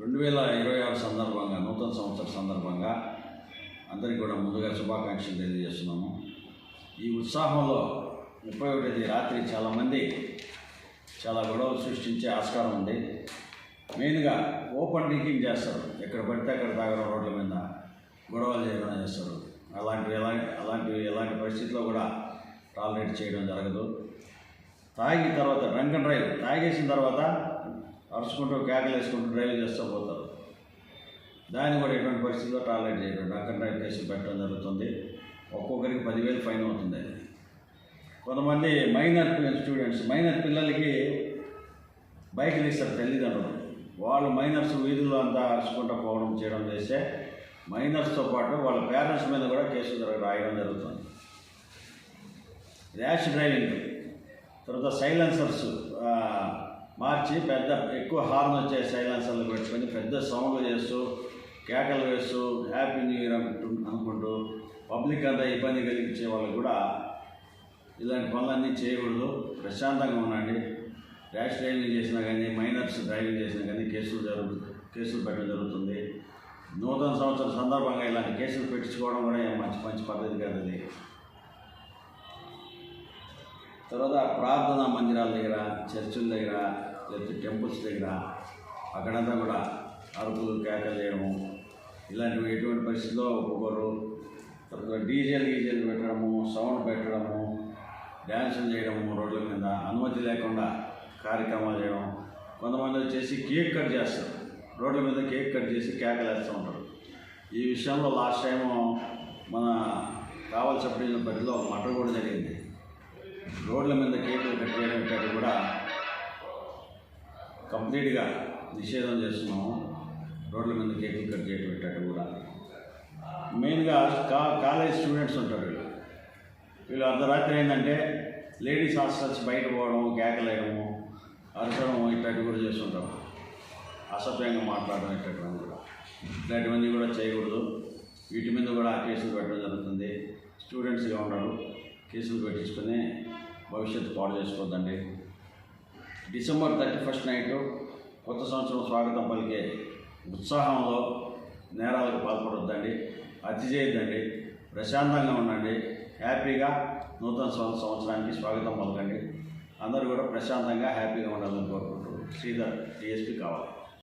రెండు వేల ఇరవై ఆరు సందర్భంగా నూతన సంవత్సర సందర్భంగా అందరికీ కూడా ముందుగా శుభాకాంక్షలు తెలియజేస్తున్నాము. ఈ ఉత్సాహంలో ముప్పై ఒకటి రాత్రి చాలామంది చాలా గొడవలు సృష్టించే ఆస్కారం ఉంది. మెయిన్గా ఓపెన్ డ్రింకింగ్ చేస్తారు. ఎక్కడ పడితే అక్కడ తాగడం రోడ్ల మీద గొడవలు చేయడం చేస్తారు. అలాంటివి ఎలాంటి అలాంటివి ఎలాంటి పరిస్థితుల్లో కూడా టాలరేట్ చేయడం జరగదు. తాగిన తర్వాత డ్రంక్ అండ్ డ్రైవ్ తాగేసిన తర్వాత అరుచుకుంటూ కేకలు వేసుకుంటూ డ్రైవ్ చేస్తూ పోతారు. దాన్ని కూడా ఎటువంటి పరిస్థితిలో టాలరేట్ చేయడం డ్రంక్ డ్రైవ్ కేసులు పెట్టడం జరుగుతుంది. ఒక్కొక్కరికి పదివేలు ఫైన్ అవుతుంది అది. కొంతమంది మైనర్ స్టూడెంట్స్ మైనర్ పిల్లలకి బైక్ ఇస్తారు తల్లిదండ్రులు. వాళ్ళు మైనర్స్ వీధుల్లో అంతా అరుచుకుంటూ పోవడం చేయడం చేస్తే మైనర్స్తో పాటు వాళ్ళ పేరెంట్స్ మీద కూడా కేసులు రాయడం జరుగుతుంది. ర్యాష్ డ్రైవింగ్ తర్వాత సైలెన్సర్స్ మార్చి పెద్ద ఎక్కువ హార్న్ వచ్చే సైలెన్సర్లు పెట్టుకొని పెద్ద సౌండ్లు చేస్తూ కేకలు వేస్తూ హ్యాపీ న్యూ ఇయర్ అంటూ అనుకుంటూ పబ్లిక్ అంతా ఇబ్బంది కలిగించే వాళ్ళు కూడా ఇలాంటి పనులన్నీ చేయకూడదు. ప్రశాంతంగా ఉండండి. ర్యాష్ డ్రైవింగ్ చేసినా కానీ మైనర్స్ డ్రైవింగ్ చేసినా కానీ కేసులు జరుగు కేసులు పెట్టడం జరుగుతుంది. నూతన సంవత్సరం సందర్భంగా ఇలాంటి కేసులు పెట్టించుకోవడం కూడా మంచి మంచి పద్ధతి కాదు తర్వాత ప్రార్థనా మందిరాల దగ్గర చర్చిల దగ్గర లేకపోతే టెంపుల్స్ దగ్గర అక్కడంతా కూడా అరుపులు కేకలు చేయడము ఇలాంటివి ఎటువంటి పరిస్థితుల్లో ఒక్కొక్కరు తర్వాత డీజేలు గీజేలు పెట్టడము సౌండ్ పెట్టడము డ్యాన్సులు చేయడము రోడ్ల మీద అనుమతి లేకుండా కార్యక్రమాలు చేయడం. కొంతమంది వచ్చేసి కేక్ కట్ చేస్తారు. రోడ్ల మీద కేక్ కట్ చేసి కేకలు వేస్తూ ఉంటారు. ఈ విషయంలో లాస్ట్ టైము మన కావాల్సిన డివిజన్ పరిధిలో ఒక మటర్ కూడా జరిగింది. రోడ్ల మీద కేకులు కట్ చేయడం ఇట్లాంటివి కూడా కంప్లీట్గా నిషేధం చేస్తున్నాము. రోడ్ల మీద కేకులు కట్ చేయడం ఇట్లాంటివి కూడా. మెయిన్గా కా కాలేజ్ స్టూడెంట్స్ ఉంటారు వీళ్ళు. వీళ్ళు అర్ధరాత్రి ఏంటంటే లేడీస్ హాస్టల్స్ బయట పోవడం కేకలేయడము అరచడం ఇట్లాంటివి కూడా చేస్తుంటాము. అసభ్యంగా మాట్లాడడం ఇట్లాంటివన్నీ కూడా. ఇట్లాంటివన్నీ కూడా చేయకూడదు. వీటి మీద కూడా కేసులు పెట్టడం జరుగుతుంది. స్టూడెంట్స్గా ఉన్నారు కేసులు పెట్టించుకొని భవిష్యత్తు పాడు చేసుకోవద్దండి డిసెంబర్ థర్టీ ఫస్ట్ నైట్ కొత్త సంవత్సరం స్వాగతం పలికే ఉత్సాహంలో నేరాలకు పాల్పడొద్దండి. అతి చేయొద్దండి ప్రశాంతంగా ఉండండి. హ్యాపీగా నూతన సంవత్సరానికి స్వాగతం పలకండి. అందరూ కూడా ప్రశాంతంగా హ్యాపీగా ఉండాలని కోరుకుంటున్నారు శ్రీధర్ డిఎస్పీ కావాలి.